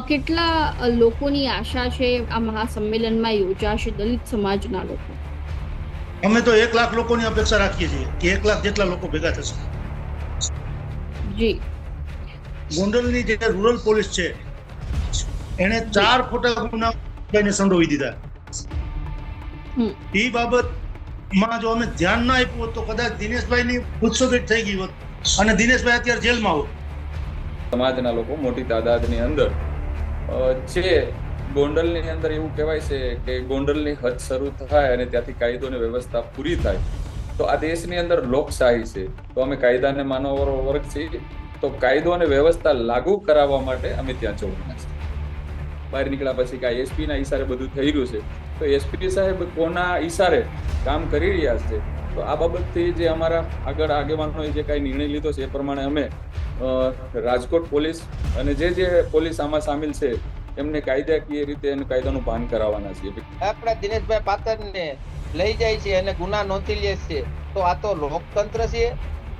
કેટલા લોકોની આશા છે આ મહાસંમેલનમાં યોજાશે દલિત સમાજના લોકો? અમે તો એક લાખ લોકોની અપેક્ષા રાખીએ છીએ કે એક લાખ જેટલા લોકો ભેગા થશે. જી. ગોંડલની જે રૂરલ પોલીસ છે એને ચાર ખોટા ગુના સંડોવી દીધા. એ એ બાબતમાં જો અમે ધ્યાન ના આપ્યું હોત તો કદાચ દિનેશભાઈની પૂછસોગેટ થઈ ગઈ હોત અને દિનેશભાઈ અત્યારે જેલમાં હોત. સમાજના લોકો મોટી તાદાદની અંદર જે ગોંડલની અંદર એવું કહેવાય છે કે ગોંડલની હદ શરૂ થાય અને ત્યાંથી કાયદો અને વ્યવસ્થા પૂરી થાય, તો આ દેશની અંદર લોકશાહી છે. તો અમે કાયદાને માનવરો વર્ગ છીએ. તો કાયદો અને વ્યવસ્થા લાગુ કરાવવા માટે અમે ત્યાં જવાના છીએ. બહાર નીકળ્યા પછી કે એસપીના ઈશારે બધું થઈ રહ્યું છે. તો એસપી સાહેબ કોના ઈશારે કામ કરી રહ્યા છે? તો આ બાબતથી જે અમારા આગળ આગેવાનોએ જે કાંઈ નિર્ણય લીધો છે એ પ્રમાણે અમે રાજકોટ પોલીસ અને જે જે પોલીસ આમાં સામેલ છે, એમને કાયદાકીય રીતે એનું કાયદાનું ભાન કરાવવાના છીએ. આપણા દિનેશભાઈ પાતરને લઈ જાય છે અને ગુના નોંધી લે છે, તો આ તો લોકતંત્ર છે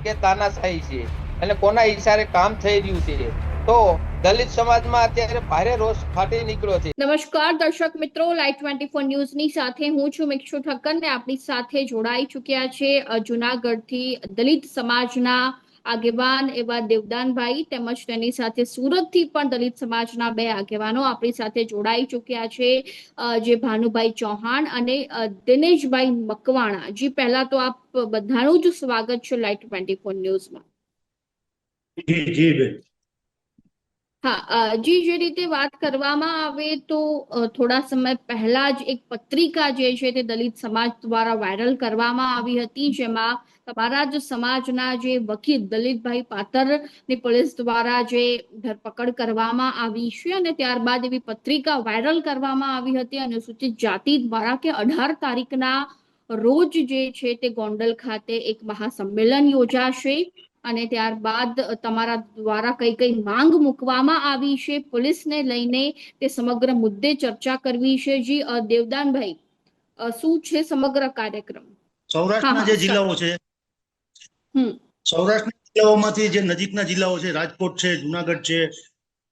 કે તાનાશાહી છે? અને કોના ઈશારે કામ થઈ રહ્યું છે? તો દલિત સમાજમાં અત્યારે ભારે રોષ ફાટી નીકળ્યો છે. નમસ્કાર દર્શક મિત્રો લાઈવ ટ્વેન્ટી ફોર ન્યૂઝની સાથે હું છું મિક્ષુ ઠક્કર ને આપણી સાથે જોડાઈ ચૂક્યા છે જુનાગઢથી દલિત સમાજના આગેવાન એવા દેવદાનભાઈ તેમજ તેની સાથે સુરતથી પણ દલિત સમાજના બે આગેવાનો આપણી સાથે જોડાઈ ચૂક્યા છે જે ભાનુભાઈ ચૌહાણ અને દિનેશભાઈ મકવાણા. જી પહેલા તો આપ બધાનું જ સ્વાગત છે લાઈવ ટ્વેન્ટી ફોર ન્યૂઝમાં. જી જી બેન. હા જી, જે રીતે વાત કરવામાં આવે તો થોડા સમય પહેલા જ એક પત્રિકા જે છે તે દલિત સમાજ દ્વારા વાયરલ કરવામાં આવી હતી, જેમાં તમારા જ સમાજના જે વકીલ દલિતભાઈ પાતરની પોલીસ દ્વારા જે ધરપકડ કરવામાં આવી છે અને ત્યારબાદ એવી પત્રિકા વાયરલ કરવામાં આવી હતી, અનુસૂચિત જાતિ દ્વારા કે અઢાર તારીખના રોજ જે છે તે ગોંડલ ખાતે એક મહાસંમેલન યોજાશે. અને ત્યારબાદ તમારા દ્વારા કઈ કઈ માંગ મૂકવામાં આવી છે પોલીસને લઈને તે સમગ્ર મુદ્દે ચર્ચા કરવી છે જી દેવદાનભાઈ શું છે સમગ્ર કાર્યક્રમ? સૌરાષ્ટ્રના જે જિલ્લાઓ છે. સૌરાષ્ટ્રના જિલ્લાઓમાંથી જે નજીકના જિલ્લાઓ છે રાજકોટ છે જુનાગઢ છે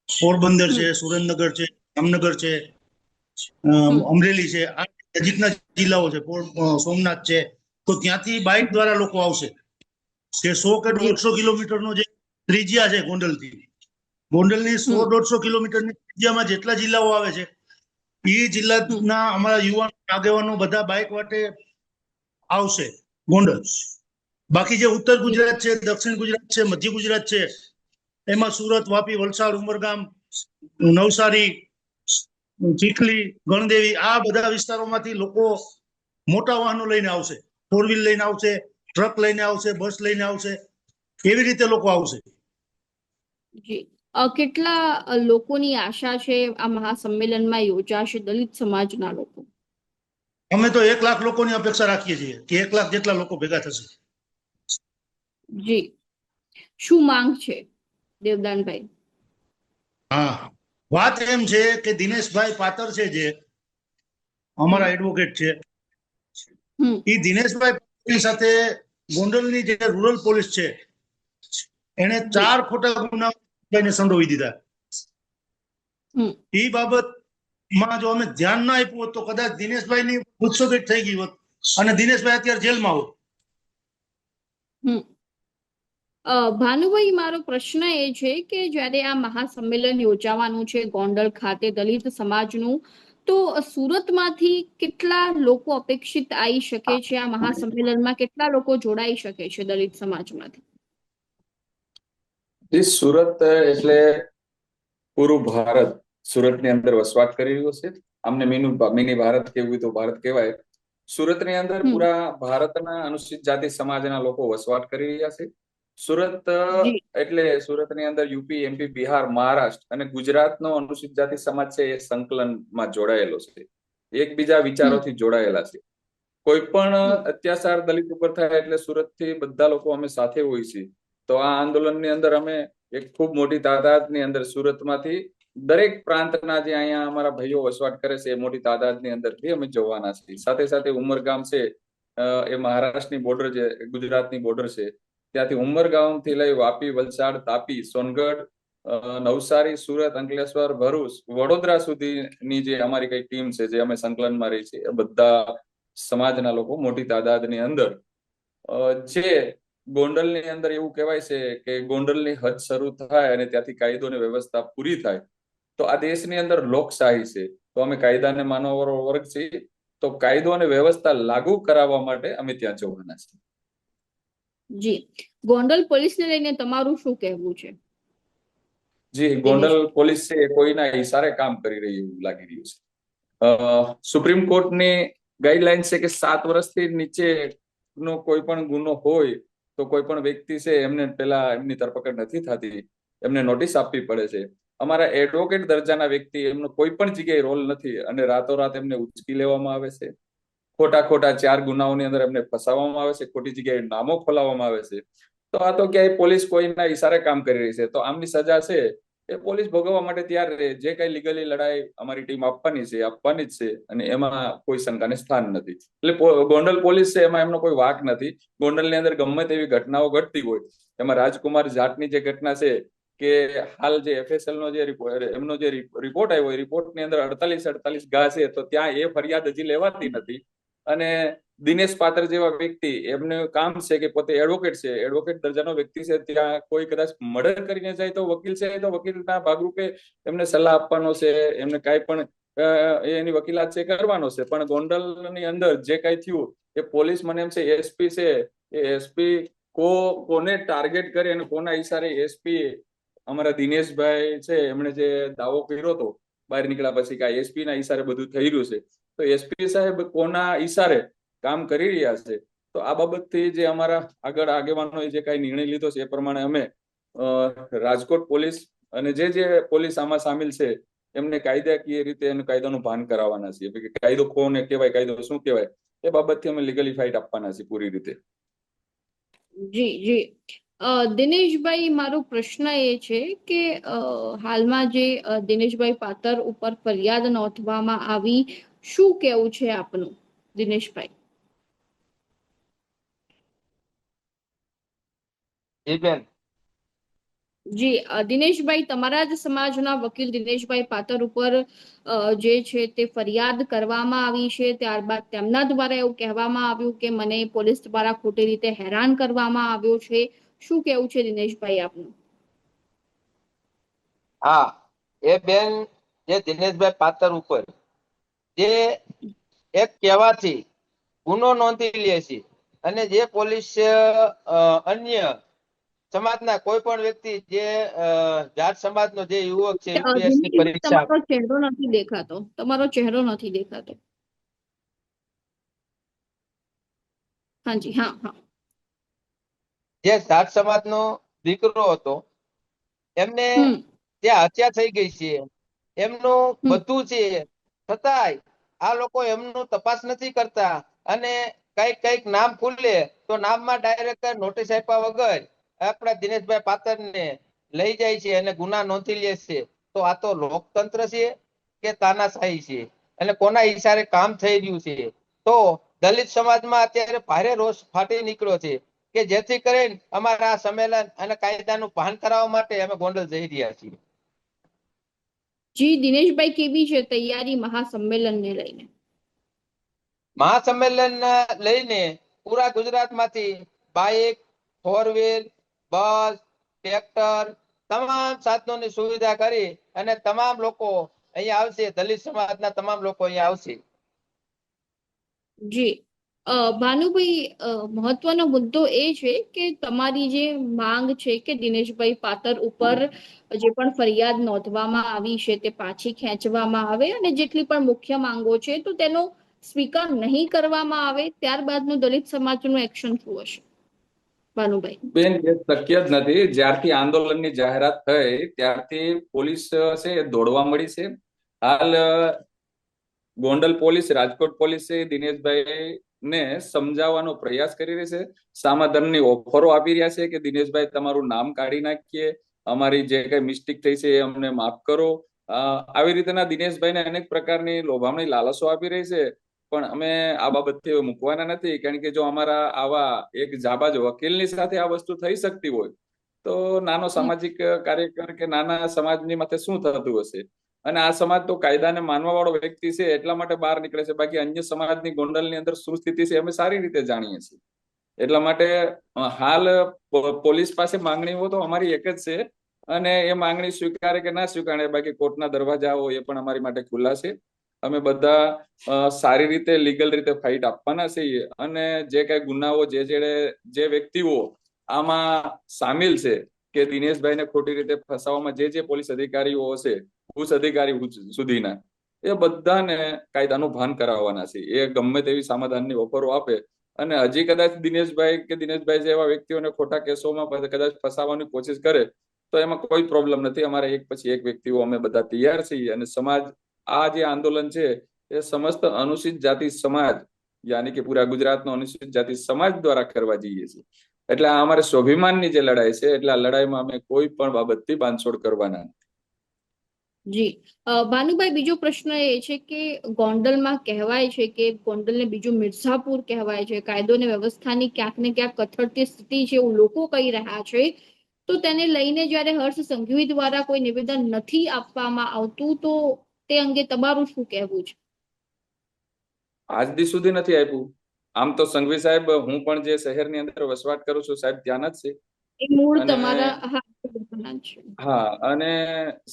પોરબંદર છે સુરેન્દ્રનગર છે જામનગર છે અમરેલી છે આ નજીકના જિલ્લાઓ છે સોમનાથ છે. તો ત્યાંથી બાઇક દ્વારા લોકો આવશે. કે સો કે દોઢસો કિલોમીટરનો જે ત્રિજ્યા છે ગોંડલથી. ગોંડલની સો. દોઢસો કિલોમીટરની ત્રિજ્યામાં જેટલા જિલ્લાઓ આવે છે એ જિલ્લાના અમારા યુવાન આગેવાનો બધા બાઇક વાટે આવશે ગોંડલ. બાકી જે ઉત્તર ગુજરાત છે દક્ષિણ ગુજરાત છે મધ્ય ગુજરાત છે એમાં સુરત વાપી વલસાડ ઉમરગામ નવસારી ચીખલી ગણદેવી આ બધા વિસ્તારોમાંથી લોકો મોટા વાહનો લઈને આવશે ફોર વ્હીલ લઈને આવશે ટ્રક લઈને આવશે બસ લઈને આવશે કેવી રીતે લોકો આવશે. જી. કેટલા લોકોની આશા છે આ મહાસંમેલનમાં યોજાશે દલિત સમાજના લોકો? અમે તો એક લાખ લોકોની અપેક્ષા રાખીએ છીએ કે એક લાખ જેટલા લોકો ભેગા થશે. જી. શું માંગ છે દેવદાનભાઈ? હા. વાત એમ છે કે દિનેશભાઈ પાતર છે જે અમારા એડવોકેટ છે. એ દિનેશભાઈ પાટીલ સાથે ગોંડલની જે રૂરલ પોલીસ છે એને ચાર ખોટા ગુના સંડોવી દીધા. એ બાબતમાં જો અમે ધ્યાન ના આપ્યું હોત તો કદાચ દિનેશભાઈની પૂછસોગેટ થઈ ગઈ હોત અને દિનેશભાઈ અત્યારે જેલમાં હોત. ભાનુભાઈ મારો પ્રશ્ન એ છે કે જ્યારે આ મહાસંમેલન યોજાવાનું છે ગોંડલ ખાતે દલિત સમાજનું તો સુરતમાંથી કેટલા લોકો અપેક્ષિત આવી શકે છે? આ મહાસંમેલનમાં કેટલા લોકો જોડાઈ શકે છે દલિત સમાજમાંથી? સુરત એટલે પૂરું ભારત સુરતની અંદર વસવાટ કરી રહ્યો છે. આમને મીનું મિની ભારત કેવું તો ભારત કહેવાય. સુરતની અંદર પૂરા ભારતના અનુસૂચિત જાતિ સમાજના લોકો વસવાટ કરી રહ્યા છે. સુરત એટલે સુરતની અંદર યુપી એમપી બિહાર મહારાષ્ટ્ર અને ગુજરાતનો અનુસૂચિત જાતિ સમાજ છે એ સંકલનમાં જોડાયેલો છે. એકબીજા વિચારોથી જોડાયેલા છે. કોઈ પણ અત્યાચાર દલિત ઉપર થાય એટલે સુરતથી બધા લોકો અમે સાથે હોય છીએ. તો આ આંદોલનની અંદર અમે એક ખૂબ મોટી તાદાદની અંદર સુરતમાંથી દરેક પ્રાંતના જે અહીંયા અમારા ભાઈઓ વસવાટ કરે છે એ મોટી તાદાદની અંદરથી અમે જવાના છીએ. સાથે સાથે ઉમરગામ છે એ મહારાષ્ટ્રની બોર્ડર છે ગુજરાતની બોર્ડર છે. ત્યાંથી ઉમરગામથી લઈ વાપી, વલસાડ, તાપી, સોનગઢ નવસારી, સુરત, અંકલેશ્વર, ભરૂચ, વડોદરા સુધીની જે અમારી કઈ ટીમ છે, જે અમે સંકલનમાં રહી છે એ બધા સમાજના લોકો મોટી તાદાદની અંદર. જે ગોંડલની અંદર એવું કહેવાય છે કે ગોંડલની હદ શરૂ થાય અને ત્યાંથી કાયદો અને વ્યવસ્થા પૂરી થાય, તો આ દેશની અંદર લોકશાહી છે. તો અમે કાયદાને માનવરો વર્ગ છીએ. તો કાયદો અને વ્યવસ્થા લાગુ કરાવવા માટે અમે ત્યાં જવાના છીએ. જી. ગોંડલ પોલીસને લઈને તમારું શું કહેવું છે? જી, ગોંડલ પોલીસ છે કોઈના ઈશારે કામ કરી રહી લાગી રહ્યું છે. સુપ્રીમ કોર્ટની ગાઈડલાઈન છે કે સાત વર્ષથી નીચે નો કોઈ પણ ગુનો હોય તો કોઈ પણ વ્યક્તિ છે એમને પેલા એમની ધરપકડ નથી થતી, એમને નોટિસ આપવી પડે છે. અમારા એડવોકેટ દરજાના વ્યક્તિ એમનો કોઈ પણ જગ્યાએ રોલ નથી અને રાતોરાત એમને ઉચકી લેવામાં આવે છે. ખોટા ખોટા ચાર ગુનાઓની અંદર એમને ફસાવવામાં આવે છે, ખોટી જગ્યાએ નામો ખોલાવવામાં આવે છે. તો આ તો ક્યાંય પોલીસ કોઈના ઈશારે કામ કરી રહી છે. તો આમની સજા છે એ પોલીસ ભોગવવા માટે તૈયાર રહે. જે કઈ લીગલી લડાઈ અમારી ટીમ આપવાની છે આપવાની જ છે અને એમાં કોઈ શંકાને સ્થાન નથી. એટલે ગોંડલ પોલીસ છે એમાં એમનો કોઈ વાક નથી. ગોંડલની અંદર ગમે તેવી ઘટનાઓ ઘટતી હોય, એમાં રાજકુમાર જાટની જે ઘટના છે કે હાલ જે એફએસએલ નો જે એમનો જે રિપોર્ટ આવ્યો, એ રિપોર્ટની અંદર અડતાલીસ અડતાલીસ ઘા છે. તો ત્યાં એ ફરિયાદ હજી લેવાતી નથી. અને દિનેશ પાત્ર જેવા વ્યક્તિ, એમનું કામ છે કે પોતે એડવોકેટ છે એડવોકેટ દરજાનો વ્યક્તિ છે, ત્યાં કોઈ કદાચ મર્ડર કરીને જાય તો વકીલ છે, તો વકીલના ભાગરૂપે એમને સલાહ આપવાનો છે, એમને કાંઈ પણ એની વકીલાત છે કરવાનો છે. પણ ગોંડલની અંદર જે કાંઈ થયું, એ પોલીસ મને એમ છે એસપી છે, એ એસપી કો, કોને ટાર્ગેટ કરી અને કોના ઈશારે એસપી, અમારા દિનેશભાઈ છે, એમણે જે દાવો કર્યો હતો, બહાર નીકળ્યા પછી કે એસપી ના ઈશારે બધું થઈ રહ્યું છે. તો એસપી સાહેબ કોના ઈશારે કામ કરી રહ્યા છે? તો આ બાબતથી જે અમારા આગળ આગેવાનોએ જે કાંઈ નિર્ણય લીધો છે એ પ્રમાણે અમે રાજકોટ પોલીસ અને જે જે પોલીસ આમાં સામેલ છે, એમને કાયદાકીય રીતે એનું કાયદાનું ભાન કરાવવાના છીએ. કે કાયદો કોને કહેવાય, કાયદો શું કહેવાય, એ બાબતથી અમે લીગલી ફાઇટ આપવાના છીએ પૂરી રીતે. જી જી. દિનેશભાઈ, મારો પ્રશ્ન એ છે કે હાલમાં જે દિનેશભાઈ પાતર ઉપર ફરિયાદ નોંધવામાં આવી શું કેવું છે આપનું દિનેશભાઈ? જી બેન. જી દિનેશભાઈ તમારા જ સમાજના વકીલ દિનેશભાઈ પાતર ઉપર જે છે તે ફરિયાદ કરવામાં આવી છે ત્યારબાદ તેમના દ્વારા એવું કહેવામાં આવ્યું કે મને પોલીસ દ્વારા ખોટી રીતે હેરાન કરવામાં આવ્યો છે. શું કેવું છે દિનેશભાઈ આપનું? હા એ બેન જે દિનેશભાઈ પાતર ઉપર જે એક કહેવાથી ગુનો નોંધી લે છે અને જે પોલીસ અન્ય સમાજના કોઈ પણ વ્યક્તિ જે જાત સમાજનો જે યુવક છે યુપીએસસી પરીક્ષા તમારો ચહેરો નથી દેખાતો. તમારો ચહેરો નથી દેખાતો. હાજી હા હા. જે સમાજનો દીકરો હતો એમને ત્યાં હત્યા થઈ ગઈ છે એમનું બધું છે છતાંય આ લોકો એમનું તપાસ નથી કરતા. અને કંઈક કંઈક નામ ખુલે, તો નામમાં ડાયરેક્ટ નોટિસ આપ્યા વગર આપણા દિનેશભાઈ પાતરને લઈ જાય છે અને ગુના નોંધી લે છે. તો આ તો લોકતંત્ર છે કે તાનાશાહી છે? અને કોના ઈશારે કામ થઈ રહ્યું છે? તો દલિત સમાજમાં અત્યારે ભારે રોષ ફાટી નીકળ્યો છે કે જેથી કરીને અમારા સંમેલન અને કાયદાનું ભાન કરાવવા માટે અમે ગોંડલ જઈ રહ્યા છીએ. જી દિનેશભાઈ કેવી છે તૈયારી મહાસંમેલનને લઈને? મહાસંમેલન લઈને પૂરા ગુજરાતમાંથી bike four wheel bus tractor તમામ સાધનોની સુવિધા કરી અને તમામ લોકો અહીંયા આવશે દલિત સમાજના તમામ લોકો અહીંયા આવશે. જી. ભાનુભાઈ મહત્વનો મુદ્દો એ છે કે તમારી જે માંગ છે કે દિનેશભાઈ પાતર ઉપર જે પણ ફરિયાદ નોંધવામાં આવી છે તે પાછી ખેંચવામાં આવે અને જેટલી પણ મુખ્ય માંગો છે તો તેનો સ્વીકાર નહીં કરવામાં આવે, ત્યારબાદનું દલિત સમાજનું એક્શન શું હશે? ભાનુભાઈ. બેન, એ શક્ય જ નથી. જ્યારથી આંદોલનની જાહેરાત થઈ, ત્યારથી પોલીસ છે એ દોડવા મળી છે. હાલ, ગોંડલ પોલીસ, રાજકોટ પોલીસે દિનેશભાઈ ને સમજાવવાનો પ્રયાસ કરી રહી છે. સમાધાનની ઓફરો આપી રહ્યા છે કે દિનેશભાઈ તમારું નામ કાઢી નાખીએ. અમારી જે કઈ મિસ્ટેક થઈ છે એ અમને માફ કરો. આવી રીતના દિનેશભાઈને અનેક પ્રકારની લોભામણી લાલસો આપી રહી છે. પણ અમે આ બાબતથી મૂકવાના નથી. કારણ કે જો અમારા આવા એક જાબાજ વકીલની સાથે આ વસ્તુ થઈ શકતી હોય, તો નાનો સામાજિક કાર્યકર કે નાના સમાજની માથે શું થતું હશે? અને આ સમાજ તો કાયદાને માનવા વાળો વ્યક્તિ છે, એટલા માટે બહાર નીકળે છે. બાકી અન્ય સમાજની ગોંડલની અંદર શું સ્થિતિ છે, અમે સારી રીતે જાણીએ છીએ. એટલા માટે હાલ પોલીસ પાસે માંગણીઓ તો અમારી એક જ છે અને એ માંગણી સ્વીકારે કે ના સ્વીકારે, બાકી કોર્ટના દરવાજાઓ એ પણ અમારી માટે ખુલ્લા છે. અમે બધા સારી રીતે, લીગલ રીતે ફાઇટ આપવાના છીએ અને જે કઈ ગુનાઓ જે જે જે વ્યક્તિઓ આમાં સામેલ છે કે દિનેશભાઈને ખોટી રીતે ફસાવવામાં જે જે પોલીસ અધિકારીઓ હશે ઉચ્ચ અધિકારી સુધીના. એ બધાને કાયદાનું ભાન કરાવવાના છે. એ ગમે તેવી સમાધાનની ઓફરો આપે. અને હજી કદાચ દિનેશભાઈ કે દિનેશભાઈ જેવા વ્યક્તિઓને ખોટા કેસોમાં કદાચ ફસાવવાની કોશિશ કરે, તો એમાં કોઈ પ્રોબ્લેમ નથી. અમારે એક પછી એક વ્યક્તિઓ અમે બધા તૈયાર છીએ. અને સમાજ, આ જે આંદોલન છે, એ સમસ્ત અનુસૂચિત જાતિ સમાજ, યાની કે પૂરા ગુજરાતનો અનુસૂચિત જાતિ સમાજ દ્વારા કરવા જઈએ છીએ. એટલે આ અમારે સ્વાભિમાનની જે લડાઈ છે, એટલે આ લડાઈમાં અમે કોઈ પણ બાબતથી બાંધછોડ કરવાના નથી. જી. ભાનુભાઈ બીજો પ્રશ્ન એ છે કે ગોંડલમાં કહેવાય છે કે ગોંડલને બીજું મિર્ઝાપુર કહેવાય છે. કાયદો અને વ્યવસ્થાની ક્યાંક ને ક્યાંક કથળતી સ્થિતિ છે એવું લોકો કહી રહ્યા છે. તો તેને લઈને જ્યારે હર્ષ સંઘવી દ્વારા કોઈ નિવેદન નથી આપવામાં આવતું તો તે અંગે તમારું શું કહેવું છે? આજ દી સુધી નથી આપ્યું. આમ તો સંઘવી સાહેબ હું પણ જે શહેરની અંદર વસવાટ કરું છું સાહેબ ત્યાંના જ છે. એ મૂળ તમારા હા અને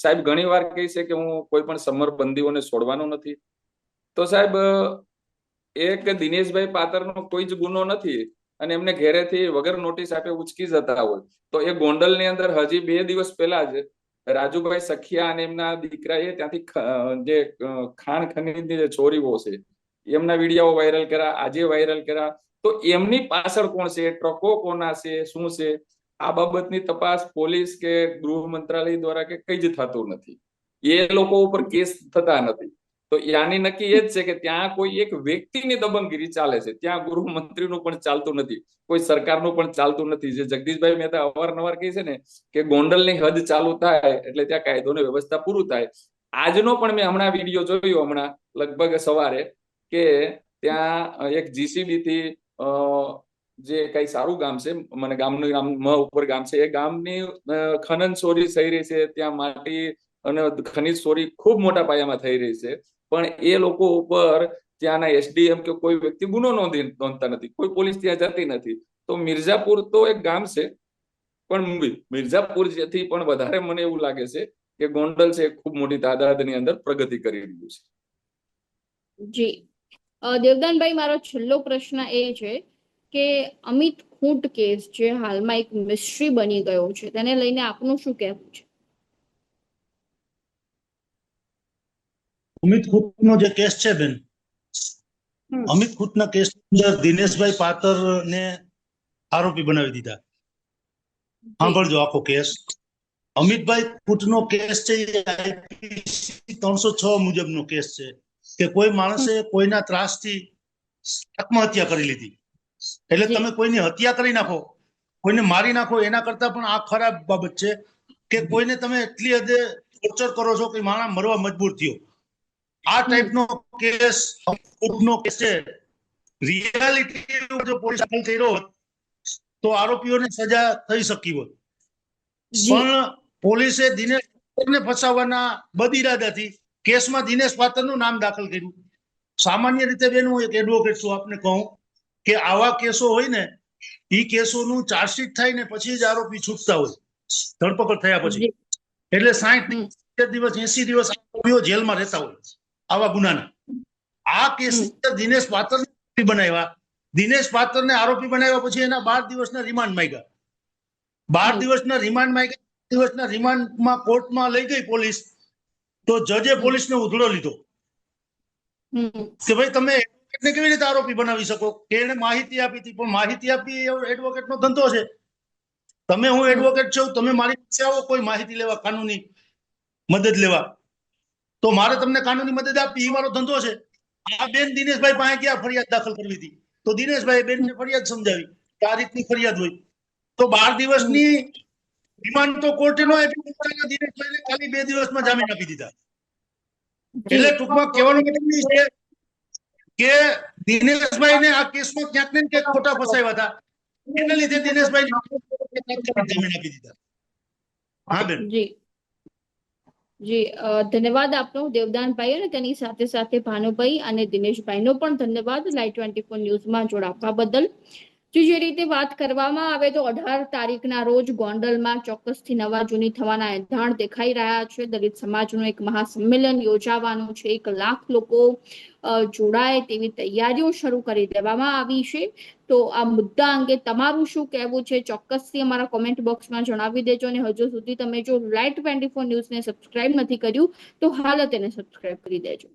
સાહેબ ઘણી વાર કહી છે કે હું કોઈ પણ સમરબંધીઓને છોડવાનો નથી. તો સાહેબ, એક દિનેશભાઈ પાતરનો કોઈ જ ગુનો નથી અને એમને ઘેરેથી વગર નોટિસ આપે ઉચકી જતા હોય. તો એ ગોંડલની અંદર હજી બે દિવસ પહેલા જ રાજુભાઈ સખિયા અને એમના દીકરાએ ત્યાંથી જે ખાણ ખનીજની જે ચોરીઓ છે, એમના વીડિયો વાયરલ કર્યા, આજે વાયરલ કર્યા. તો એમની પાછળ કોણ છે? ટ્રકો કોના છે? શું છે? આ બાબતની તપાસ પોલીસ કે ગૃહ મંત્રાલય દ્વારા કે કઈ જ થતું નથી. એ લોકો ઉપર કેસ થતા નથી. તો યાની નક્કી એ જ છે કે ત્યાં કોઈ એક વ્યક્તિની દબંગગીરી ચાલે છે. ત્યાં ગૃહ મંત્રીનું પણ ચાલતું નથી. કોઈ સરકારનું પણ ચાલતું નથી. જે જગદીશભાઈ મહેતા અવારનવાર કહે છે ને કે ગોંડલની હદ ચાલુ થાય એટલે ત્યાં કાયદો ને વ્યવસ્થા પૂરું થાય. આજનો પણ મેં હમણાં વીડિયો જોયો હમણાં લગભગ સવારે કે ત્યાં એક જીસીબી થી જે કઈ સારું ગામ છે, મને ગામનું નામ મ ઉપર ગામ છે, એ ગામની ખનન ચોરી થઈ રહી છે, ત્યાં માટી અને ખનિજ ચોરી ખૂબ મોટા પાયામાં થઈ રહી છે. પણ એ લોકો ઉપર ત્યાંના એસડીએમ કે કોઈ વ્યક્તિ ગુનો નોંધી, નોંધતા નથી, કોઈ પોલીસ ત્યાં જતી નથી. તો મિર્ઝાપુર તો એક ગામ છે, પણ મિર્ઝાપુર જેથી પણ વધારે મને એવું લાગે છે કે ગોંડલ છે ખૂબ મોટી તાદાદની અંદર પ્રગતિ કરી રહ્યું છે. જી. દેવદાનભાઈ, મારો છેલ્લો પ્રશ્ન એ છે કે અમિત ખૂંટ કેસ જે હાલમાં એક મિસ્ટ્રી બની ગયો છે તેને લઈને આપનું શું કહેવું છે? અમિત ખૂંટનો જે કેસ છે બેન અમિત ખૂંટના કેસ અંદર દિનેશભાઈ પાતર ને આરોપી બનાવી દીધા. સાંભળજો આખો કેસ. અમિતભાઈ ખૂટનો કેસ છે ત્રણસો છ મુજબનો કેસ છે કે કોઈ માણસે કોઈના ત્રાસથી આત્મહત્યા કરી લીધી. એટલે. તમે કોઈની હત્યા કરી નાખો કોઈને મારી નાખો એના કરતા પણ આ ખરાબ બાબત છે કે કોઈને તમે એટલી હદે ટોર્ચર કરો છો કે માણસ મરવા મજબૂર થયો. આ ટાઈપનો કેસ નો કેસ છે. રિયાલિટી જો પોલીસ દાખલ થઈ રહ્યો તો આરોપીઓને સજા થઈ શકી હોત. પણ પોલીસે દિનેશ પાત્રને ફસાવવાના બદઇરાદાથી કેસમાં દિનેશ પાત્રનું નામ દાખલ કર્યું. સામાન્ય રીતે બેન હું એક એડવોકેટ છું આપને કહું. કે આવા કેસો હોય ને એ કેસોનું ચાર્જશીટ થાય ને પછી જ આરોપી છૂટતા હોય. ધરપકડ થયા પછી. એટલે સાઠ હમ. દિવસ એસી દિવસ આરોપીઓ જેલમાં રહેતા હોય આવા ગુનાના. આ કેસ દિનેશ પાત્ર બનાવ્યા. દિનેશ પાત્રને આરોપી બનાવ્યા પછી એના બાર દિવસના રિમાન્ડ માંગ્યા. બાર. દિવસના રિમાન્ડ માંગ્યા દિવસના રિમાન્ડમાં કોર્ટમાં લઈ ગઈ પોલીસ. તો જજે પોલીસને ઉધડો લીધો. કે ભાઈ તમે એડવોકેટને કેવી રીતે આરોપી બનાવી શકો? કે એને માહિતી આપી હતી પણ માહિતી આપી એ એડવોકેટનો ધંધો છે. તમે હું એડવોકેટ છું તમે મારી પાસે આવો કોઈ માહિતી લેવા કાનૂની મદદ લેવા. તો મારે તમને કાનૂની મદદ આપી એ મારો ધંધો છે. આ બેન દિનેશભાઈ પાસે ગયા ફરિયાદ દાખલ કરવી હતી તો દિનેશભાઈ બેનને ફરિયાદ સમજાવી કે આ રીતની ફરિયાદ હોય. તો બાર દિવસની રિમાન્ડ તો કોર્ટે નો આપી દિનેશભાઈને ખાલી બે દિવસમાં જામીન આપી દીધા. એટલે ટૂંકમાં કહેવાનું મતલબ છે કે દિનેશભાઈને આ કેસમાં ક્યાંક ને ક્યાંક ખોટા ફસાયા હતા. એના લીધે દિનેશભાઈ જમીન આપી દીધા. હા, બેન. જી. ધન્યવાદ આપનો, દેવદાનભાઈ અને તેની સાથે સાથે ભાનુભાઈ અને દિનેશભાઈનો પણ ધન્યવાદ. લાઈવ ટ્વેન્ટી ફોર ન્યૂઝમાં જોડાવા બદલ. જે જે રીતે વાત કરવામાં આવે તો અઢાર તારીખના રોજ ગોંડલમાં ચોક્કસથી નવા જૂની થવાના એંધાણ દેખાઈ રહ્યા છે. દલિત સમાજનું એક મહાસંમેલન યોજાવાનું છે. એક લાખ લોકો જોડાય તેવી તૈયારીઓ શરૂ કરી દેવામાં આવી છે. તો આ મુદ્દા અંગે તમારું શું કહેવું છે? ચોક્કસથી અમારા કોમેન્ટ બોક્સમાં જણાવી દેજો અને હજુ સુધી તમે જો લાઇટ ટ્વેન્ટી ફોર ન્યૂઝને સબસ્ક્રાઇબ નથી કર્યું તો હાલ તેને સબસ્ક્રાઇબ કરી દેજો.